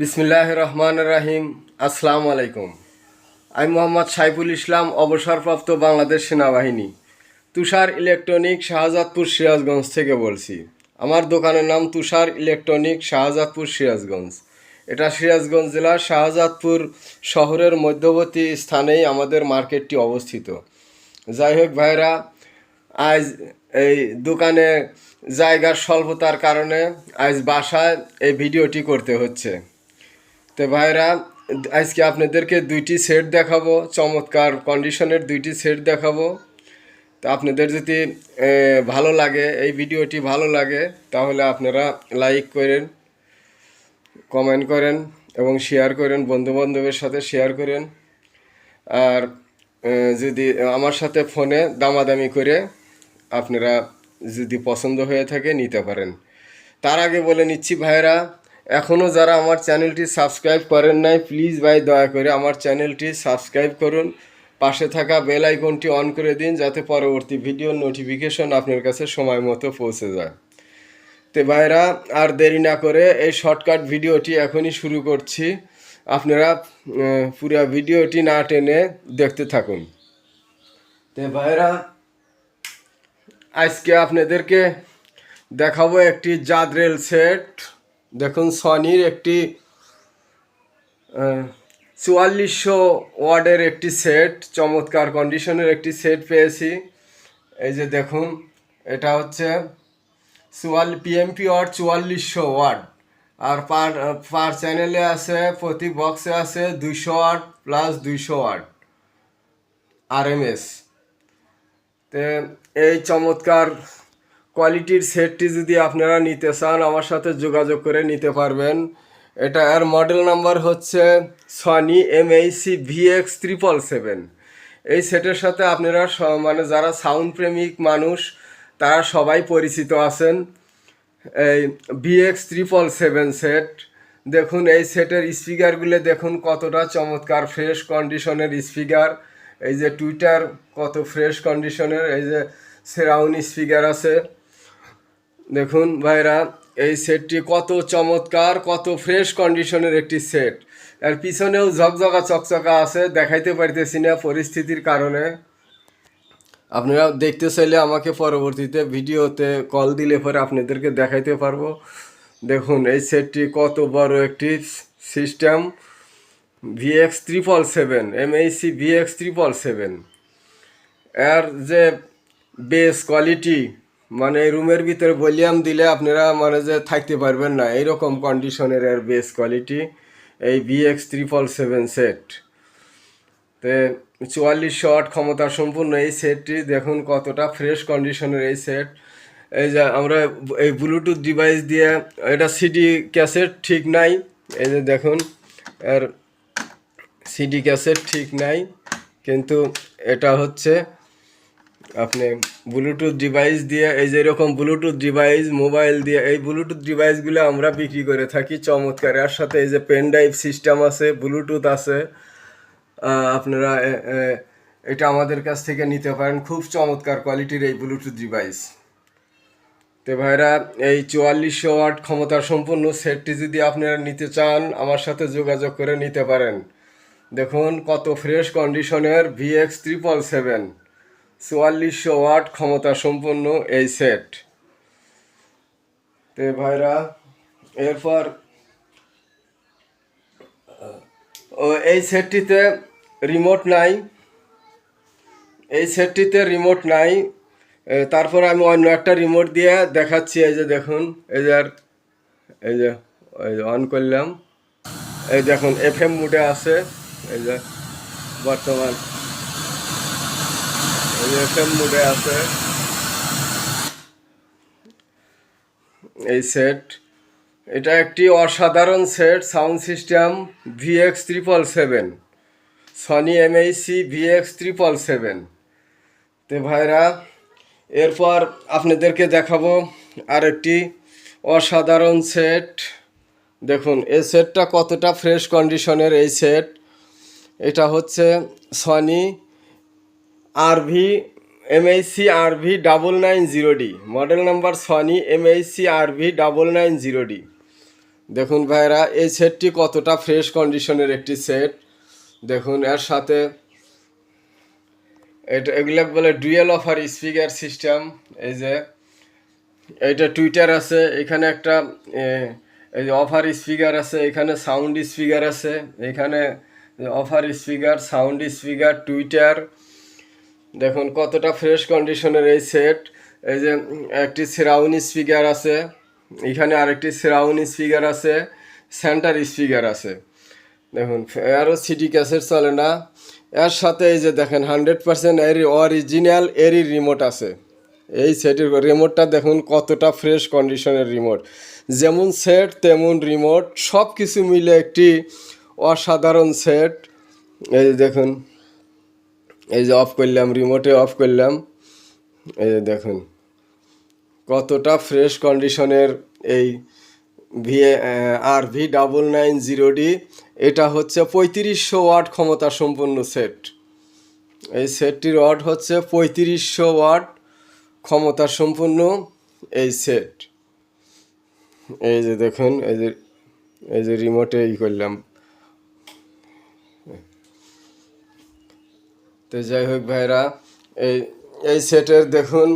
বিসমিল্লাহ রহমান রাহিম আসসালামু আলাইকুম আমি মোহাম্মদ সাইফুল ইসলাম, অবসরপ্রাপ্ত বাংলাদেশ সেনাবাহিনী, তুষার ইলেকট্রনিক শাহজাদপুর সিরাজগঞ্জ থেকে বলছি। আমার দোকানের নাম তুষার ইলেকট্রনিক শাহজাদপুর সিরাজগঞ্জ। এটা সিরাজগঞ্জ জেলার শাহজাদপুর শহরের মধ্যবর্তী স্থানেই আমাদের মার্কেটটি অবস্থিত। যাই হোক ভাইরা, আজ এই দোকানে জায়গার স্বল্পতার কারণে আজ বাসায় এই ভিডিওটি করতে হচ্ছে। তো ভাইরা আজকে আপনাদেরকে দুইটি সেট দেখাবো, চমৎকার কন্ডিশনের দুইটি সেট দেখাবো। তো আপনাদের যদি ভালো লাগে, এই ভিডিওটি ভালো লাগে, তাহলে আপনারা লাইক করেন কমেন্ট করেন, এবং শেয়ার করেন, বন্ধুবান্ধবের সাথে শেয়ার করেন। আর যদি আমার সাথে ফোনে দামাদামি করে আপনারা যদি পছন্দ হয়ে থাকে, নিতে পারেন। তার আগে বলে নিচ্ছি ভাইরা এখনও যারা আমার চ্যানেলটি সাবস্ক্রাইব করেন নাই, প্লিজ ভাই দয়া করে আমার চ্যানেলটি সাবস্ক্রাইব করুন। পাশে থাকা বেল আইকনটি অন করে দিন যাতে পরবর্তী ভিডিওর নোটিফিকেশন আপনার কাছে সময় মতো পৌঁছে যায়। তো ভাইরা, আর দেরি না করে এই শর্টকাট ভিডিওটি এখনই শুরু করছি। আপনারা পুরো ভিডিওটি না টেনে দেখতে থাকুন। তো ভাইরা, আজকে আপনাদেরকে দেখাবো একটি জাদরেল সেট। দেখুন, সনির একটি চুয়াল্লিশশো ওয়ার্ডের একটি সেট, চমৎকার কন্ডিশনের একটি সেট পেয়েছি। এই যে দেখুন, এটা হচ্ছে চুয়াল পিএমপি ওয়ার্ড চুয়াল্লিশশো ওয়ার্ড। আর পার পার চ্যানেলে আছে, প্রতি বক্সে আছে দুইশো ওয়ার্ড প্লাস দুইশো ওয়ার্ড আরএমএস তে এই চমৎকার কোয়ালিটির সেটটি যদি আপনারা নিতে চান, আমার সাথে যোগাযোগ করে নিতে পারবেন। এটা এর মডেল নাম্বার হচ্ছে Sony M HC VX triple seven এই সেটের সাথে আপনারা মানে যারা সাউন্ড প্রেমিক মানুষ, তারা সবাই পরিচিত আছেন। এই ভিএক্স ত্রিপল সেভেন সেট দেখুন, এই সেটের স্পিকারগুলো দেখুন, কতটা চমৎকার ফ্রেশ কন্ডিশনের স্পিকার। এই যে টুইটার কত ফ্রেশ কন্ডিশনের এই যে সেরাউন্ড স্পিকার আছে। দেখুন ভাইরা, এই সেটটি কত চমৎকার, কত ফ্রেশ কন্ডিশনের একটি সেট এর পিছনেও ঝকঝকা, চকচকা আছে, দেখাইতে পারতেছি না পরিস্থিতির কারণে। আপনারা দেখতে চাইলে আমাকে পরবর্তীতে ভিডিওতে কল দিলে পরে আপনাদেরকে দেখাইতে পারব। দেখুন, এই সেটটি কত বড় একটি system VX triple seven MHC VX triple seven এর যে বেস কোয়ালিটি মানে রুমের ভিতরে ভলিউম দিলে আপনারা মানে যে থাকতে পারবেন না। এইরকম কন্ডিশনের এর বেস কোয়ালিটি এই ভিএক্স ত্রিপল সেভেন সেট তো চুয়াল্লিশ শট ক্ষমতা সম্পূর্ণ এই সেটটি দেখুন কতটা ফ্রেশ কন্ডিশনের এই সেট এই যে আমরা এই ব্লুটুথ ডিভাইস দিয়ে এটা সিডি ক্যাসেট ঠিক নাই। এই যে দেখুন এর সিডি ক্যাসেট ঠিক নাই। কিন্তু এটা হচ্ছে আপনি ব্লুটুথ ডিভাইস দিয়ে, এই যে এরকম ব্লুটুথ ডিভাইস মোবাইল দিয়ে, এই ব্লুটুথ ডিভাইসগুলো আমরা বিক্রি করে থাকি চমৎকার। এর সাথে এই যে পেন ড্রাইভ সিস্টেম আছে ব্লুটুথ আছে আপনারা এটা আমাদের কাছ থেকে নিতে পারেন। খুব চমৎকার কোয়ালিটির এই ব্লুটুথ ডিভাইস তো ভাইরা, এই চুয়াল্লিশশো ওয়াট ক্ষমতা সম্পূর্ণ সেটটি যদি আপনারা নিতে চান, আমার সাথে যোগাযোগ করে নিতে পারেন। দেখুন কত ফ্রেশ কন্ডিশনের ভিএক্স ত্রিপল সেভেন চুয়াল্লিশশো ওয়াট ক্ষমতা সম্পন্ন এই সেট। তে ভাইরা, এরপর এই সেটটিতে রিমোট নাই। এই সেটটিতে রিমোট নাই। তারপর আমি অন্য একটা রিমোট দিয়ে দেখাচ্ছি, এই যে দেখুন, এই যে আর, এই যে এই যে অন করলাম। এই দেখুন এফ এম মুডে আছে, এই যে, বর্তমান। এই যে এফ এম মুডে আছে। এই সেট এটা একটি অসাধারণ set sound system VX triple seven Sony MHC VX triple seven তো ভাইরা, এরপর আপনাদেরকে দেখাবো আরেকটি অসাধারণ সেট দেখুন, এই সেটটা কতটা ফ্রেশ কন্ডিশনের এই সেট এটা হচ্ছে Sony RV MHC RV double nine zero D model number Sony MHC RV double nine zero D দেখুন ভাইরা, এই সেটটি কতটা ফ্রেশ কন্ডিশনের একটি সেট দেখুন, এর সাথে এটা এগুলো বলে ডুয়েল অফার স্পিকার সিস্টেম এই যে, এইটা টুইটার আছে, এখানে একটা এই যে অফার স্পিকার আছে, এখানে সাউন্ড স্পিকার আছে, এখানে woofer speaker sound speaker tweeter দেখুন কতটা ফ্রেশ কন্ডিশনের এই সেট এই যে একটি সেরাউন স্পিকার আছে, এখানে আরেকটি সেরাউন স্পিকার আছে সেন্টার স্পিকার আছে। দেখুন আরও সিডি ক্যাসেট চলে না। এর সাথে এই যে দেখেন হান্ড্রেড পার্সেন্ট এর অরিজিনাল এরই রিমোট আছে। এই সেটের রিমোটটা দেখুন কতটা ফ্রেশ কন্ডিশনের রিমোট যেমন সেট তেমন রিমোট সব কিছু মিলে একটি অসাধারণ সেট এই দেখুন। এই যে অফ করলাম রিমোটে অফ করলাম, এই যে দেখুন, কতটা ফ্রেশ কন্ডিশনের এই V R V double nine zero D এটা হচ্ছে পঁয়ত্রিশশো ওয়াট ক্ষমতা সম্পন্ন সেট এই সেটটির ওয়াট হচ্ছে পঁয়ত্রিশশো ওয়াট ক্ষমতা সম্পন্ন এই সেট এই যে দেখুন, এই যে এই যে রিমোটে ই করলাম। তো যাই হোক ভাইরা, এই এই সেটের দেখুন।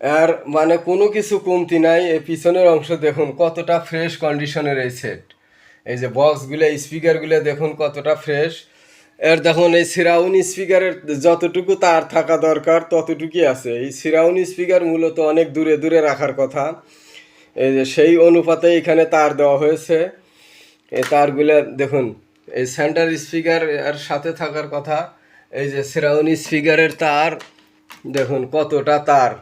আর মানে কোনো কিছু কমতি নাই, এই পিছনের অংশ দেখুন কতটা ফ্রেশ কন্ডিশনের এই সেট এই যে বক্সগুলো স্পিকারগুলো দেখুন কতটা ফ্রেশ এর দেখুন এই সিরাউন স্পিকারের যতটুকু তার থাকা দরকার, ততটুকুই আছে। এই সিরাউন স্পিকার মূলত অনেক দূরে দূরে রাখার কথা। এই যে সেই অনুপাতে এখানে তার দেওয়া হয়েছে। এই তারগুলো দেখুন। এই সেন্টার স্পিকার এর সাথে থাকার কথা, এই যে সিরাউন স্পিকারের তার, দেখুন কতটা তার।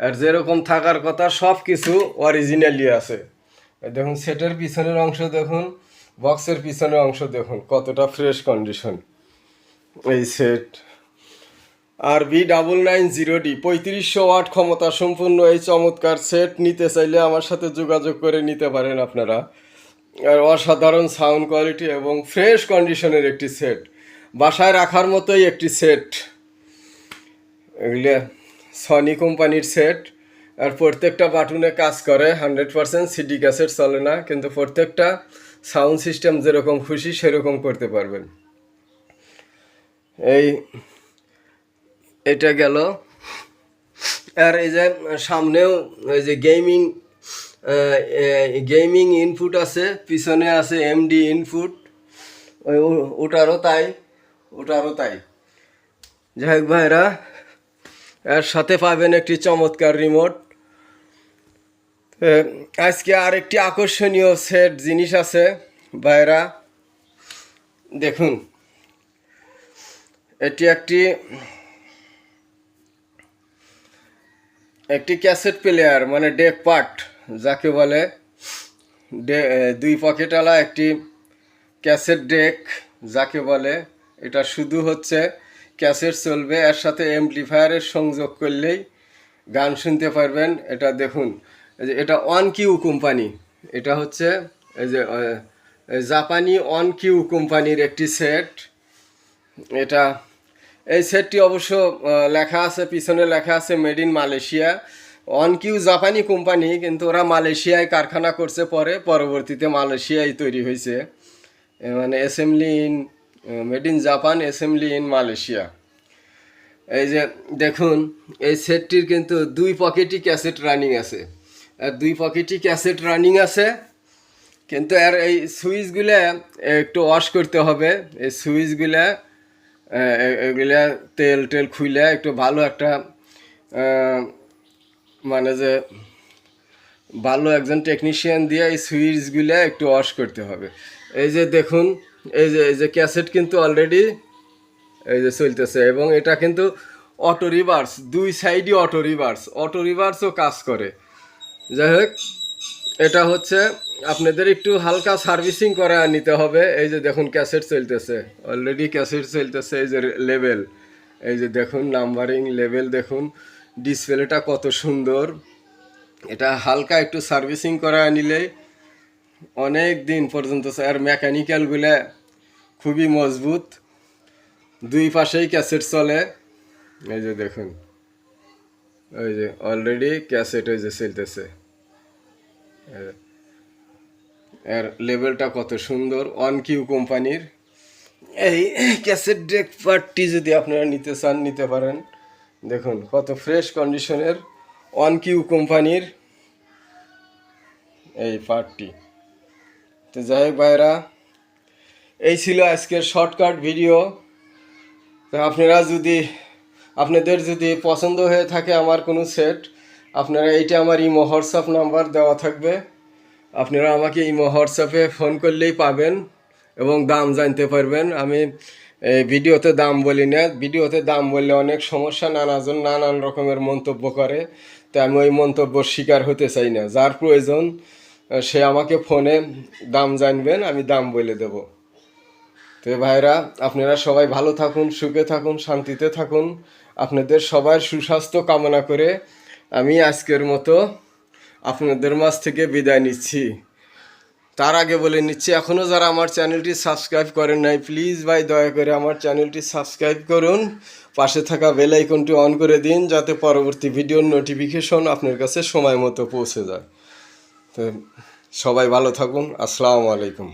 আর যেরকম থাকার কথা সব কিছু অরিজিনালি আছে দেখুন সেটের পিছনের অংশ দেখুন বক্সের পিছনের অংশ দেখুন, কতটা ফ্রেশ কন্ডিশন এই set R B double nine zero D পঁয়ত্রিশশো ওয়াট ক্ষমতা সম্পূর্ণ এই চমৎকার সেট নিতে চাইলে আমার সাথে যোগাযোগ করে নিতে পারেন আপনারা। আর অসাধারণ সাউন্ড কোয়ালিটি এবং ফ্রেশ কন্ডিশনের একটি সেট। বাসায় রাখার মতোই একটি সেট। এগুলো সনি কোম্পানির সেট। আর প্রত্যেকটা বাটুনে কাজ করে, হান্ড্রেড পারসেন্ট সিডি ক্যাসেট চলে না, কিন্তু প্রত্যেকটা সাউন্ড সিস্টেম যেরকম খুশি সেরকম করতে পারবেন। এই, এটা গেল। আর এই যে সামনেও এই যে গেমিং গেমিং ইনপুট আছে, পিছনে আছে এমডি ইনপুট ওটারও তাই ওটারও তাই। যাই হোক ভাইরা, এর সাথে পাবেন একটি চমৎকার রিমোট আজকে আর একটি আকর্ষণীয় সেট জিনিস আছে, ভাইরা, দেখুন। এটি একটি একটি ক্যাসেট প্লেয়ার মানে ডেক পার্ট যাকে বলে দুই পকেটওয়ালা একটি ক্যাসেট ডেক, যাকে বলে এটা শুধু হচ্ছে ক্যাসেট চলবে, এর সাথে এমপ্লিফায়ারের সংযোগ করলেই গান শুনতে পারবেন। এটা দেখুন এটা অন কিউ কোম্পানি, এটা হচ্ছে এই যে জাপানি অন কিউ কোম্পানির একটি সেট। এটা, এই সেটটি অবশ্য লেখা আছে, পিছনে লেখা আছে, মেড ইন মালয়েশিয়া। অন কিউ জাপানি কোম্পানি কিন্তু ওরা মালয়েশিয়ায় কারখানা করছে পরে, পরবর্তীতে মালয়েশিয়ায় তৈরি হয়েছে। মানে assembly in made in Japan assembly in Malaysia. এই যে, দেখুন, এই সেটটির কিন্তু দুই পকেটই ক্যাসেট রানিং আছে। আর দুই পকেটই ক্যাসেট রানিং আছে, কিন্তু আর এই সুইচগুলো একটু ওয়াশ করতে হবে। এই সুইচগুলো এগুলা তেল টেল খুইলে একটু ভালো একটা মানে যে ভালো একজন টেকনিশিয়ান দিয়ে এই সুইচগুলো একটু ওয়াশ করতে হবে। এই যে দেখুন, এই যে এই যে ক্যাসেট কিন্তু অলরেডি এই যে চলতেছে এবং এটা কিন্তু অটো রিভার্স দুই সাইডই অটো রিভার্স অটো রিভার্সও কাজ করে। যাই হোক, এটা হচ্ছে আপনাদের একটু হালকা সার্ভিসিং করা নিতে হবে। এই যে দেখুন ক্যাসেট চলতেছে অলরেডি ক্যাসেট চলতেছে, এই যে লেভেল এই যে দেখুন নাম্বারিং লেভেল দেখুন। ডিসপ্লেটা কত সুন্দর। এটা হালকা একটু সার্ভিসিং করা নিলে অনেক দিন পর্যন্ত আর মেকানিক্যালগুলো খুবই মজবুত। দুই পাশেই ক্যাসেট চলে। এই যে দেখুন ওই যে অলরেডি ক্যাসেট ওই যে চলতেছে। এর লেভেলটা কত সুন্দর ওয়ান কিউ কোম্পানির এই ক্যাসেট ডেক পার্টটি যদি আপনারা নিতে চান, নিতে পারেন। দেখুন, কত ফ্রেশ কন্ডিশনের ওয়ান কিউ কোম্পানির এই পার্টটি তো যাই হোক ভাইরা এই ছিল আজকের শর্টকাট ভিডিও তো আপনারা যদি, আপনাদের যদি পছন্দ হয়ে থাকে আমার কোনো সেট আপনারা এইটা আমার ইমো হোয়াটসঅ্যাপ নাম্বার দেওয়া থাকবে। আপনারা আমাকে ইমো হোয়াটসঅ্যাপে ফোন করলেই পাবেন এবং দাম জানতে পারবেন। আমি এই ভিডিওতে দাম বলি না, ভিডিওতে দাম বললে অনেক সমস্যা, নানাজন নানান রকমের মন্তব্য করে। তো আমি ওই মন্তব্যর শিকার হতে চাই না। যার প্রয়োজন সে আমাকে ফোনে দাম জানবেন, আমি দাম বলে দেবো। তো ভাইরা, আপনারা সবাই ভালো থাকুন, সুখে থাকুন, শান্তিতে থাকুন। আপনাদের সবার সুস্বাস্থ্য কামনা করে আমি আজকের মতো আপনাদের মাঝ থেকে বিদায় নিচ্ছি। তার আগে বলে নিচ্ছি এখনও যারা আমার চ্যানেলটি সাবস্ক্রাইব করেন নাই প্লিজ ভাই দয়া করে আমার চ্যানেলটি সাবস্ক্রাইব করুন। পাশে থাকা বেল আইকনটি অন করে দিন, যাতে পরবর্তী ভিডিওর নোটিফিকেশন আপনার কাছে সময় মতো পৌঁছে যায়। তো সবাই ভালো থাকুন, আসসালামু আলাইকুম।